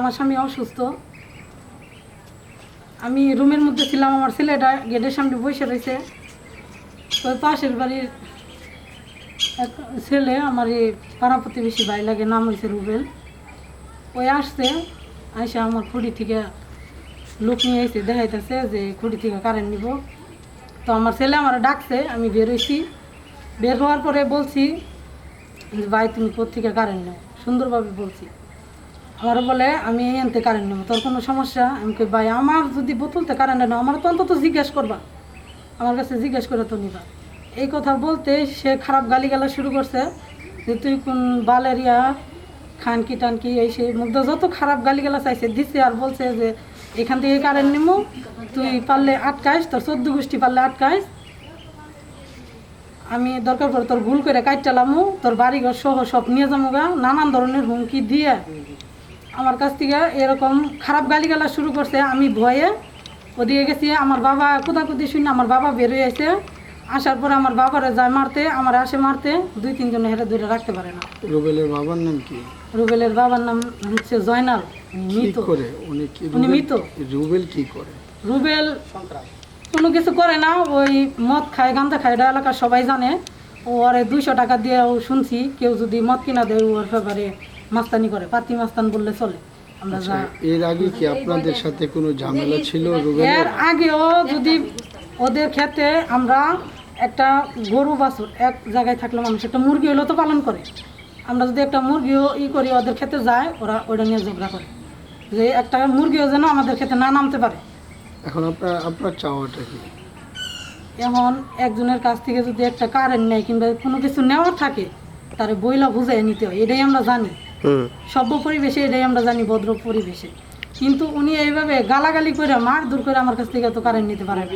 আমার স্বামী অসুস্থ। আমি রুমের মধ্যে ছিলাম, আমার ছেলেটা গেটের সামনে বসে রয়েছে। তো পাশের বাড়ির এক ছেলে আমার এই পাড়া প্রতিবেশী ভাই লাগে, নাম হয়েছে রুবেল। ওই আসছে, আইসে আমার খুঁড়ি থেকে লোক নিয়ে এসে দেখাইতেছে যে খুঁড়ি থেকে কারেন্ট নিব। তো আমার ছেলে আমার ডাকছে, আমি বের হয়েছি বের হওয়ার পরে বলছি যে, ভাই, তুমি কোথেকে কারেন্ট নেও? সুন্দরভাবে বলছি। আমার বলে আমি এই আনতে কারেন্ট নেব। তোর কোনো সমস্যা? আমি কই, ভাই, আমার যদি বোতলতে কারেন্ট নেও, আমার তো অন্তত জিজ্ঞেস করবা। আমার কাছে জিজ্ঞেস করে তো নিবা। এই কথা বলতে সে খারাপ গালিগালা শুরু করছে যে, তুই কোন বালেরিয়া, খানকি টানকি, এই সেই মুগ্ধ যত খারাপ গালিগালা চাইছে দিছে আর বলছে যে, এখান থেকে কারেন্ট নিমু, তুই পারলে আটকাইস, তোর চোদ্দ গোষ্ঠী পারলে আটকাইস। আমি দরকার পড়ে তোর ভুল করে কাজ কাটটালামু তোর বাড়িঘর সহ সব নিয়ে যাব গা নানান ধরনের হুমকি দিয়ে আমার কাছ থেকে এরকম খারাপ গালিগালা শুরু করছে আমি ভয়ে ওদিকে গেছি আমার বাবা কোদাকুদি শুনে আমার বাবা বেরিয়ে এসে আসার পরে আমার বাবারে যায় মারতে আমার আসে মারতে দুই তিনজন হেরে দূরে রাখতে পারে না। রুবেলের বাবার নাম কি? রুবেলের বাবার নাম হচ্ছে জয়নাল মৃত। করে? উনি কি উনি মৃত। রুবেল কি করে? রুবেল কোনো কিছু করে না ওই মদ খায় গান্দা খায় এটা এলাকার সবাই জানে। ও আরে দুইশো টাকা দিয়ে ও শুনছি কেউ যদি মদ কিনা দেয় ওর ব্যাপারে মাস্তানি করে পাতি মাস্তান বললে চলে। আমরা যা এর আগে কি আপনাদের সাথে কোনো ঝামেলা ছিল এর আগেও যদি ওদের ক্ষেত্রে আমরা একটা গরু বাছুর এক জায়গায় থাকলে মানুষ একটা মুরগি হলেও তো পালন করে। আমরা যদি একটা মুরগিও ই করি ওদের ক্ষেত্রে যায় ওরা ওটা নিয়ে ঝগড়া করে। যে একটা মুরগিও যেন আমাদের ক্ষেত্রে না নামতে পারে। এখন আপনার আপনার চাওয়াটা কি? এখন একজনের কাছ থেকে যদি একটা কারেন্ট নেয় কিংবা কোনো কিছু নেওয়ার থাকে তারে বইলা বুঝাই নিতে হয় এটাই আমরা জানি। সভ্য পরিবেশে এটাই আমরা জানি ভদ্র পরিবেশে। কিন্তু উনি এইভাবে গালাগালি করে মার দূর করে আমার কাছ থেকে তো কারেন্ট নিতে পারে না।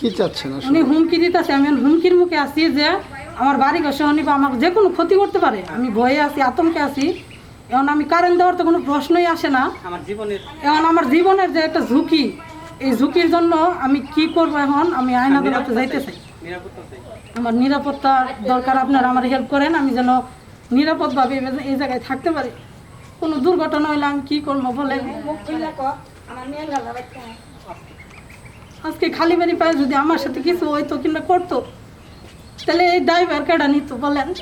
কি চাচ্ছেন উনি হুমকি দিতেছে আমি হুমকির মুখে আছি যে আমার বাড়ি ঘর সহ নিবা আমার যে কোনো ক্ষতি করতে পারে। আমি ভয়ে আছি আতঙ্কে আছি। এখন আমি কারেন্ট দেওয়ার তো কোনো প্রশ্নই আসে না। এখন আমার জীবনের যে একটা ঝুঁকি এই ঝুঁকির জন্য আমি কি করব এখন? আমি আইন আদালতে যাইতে চাই আমার নিরাপত্তার দরকার আপনারা আমার হেল্প করেন আমি যেন নিরাপদভাবে এই- জায়গায় থাকতে পারি। কোনো দুর্ঘটনা হইলে আমি কি করব বলে আজকে খালি বাড়ি পায়ে যদি আমার সাথে কিছু হইতো কিংবা করতো, তাহলে এই ড্রাইভার কেডা নিত বলেন?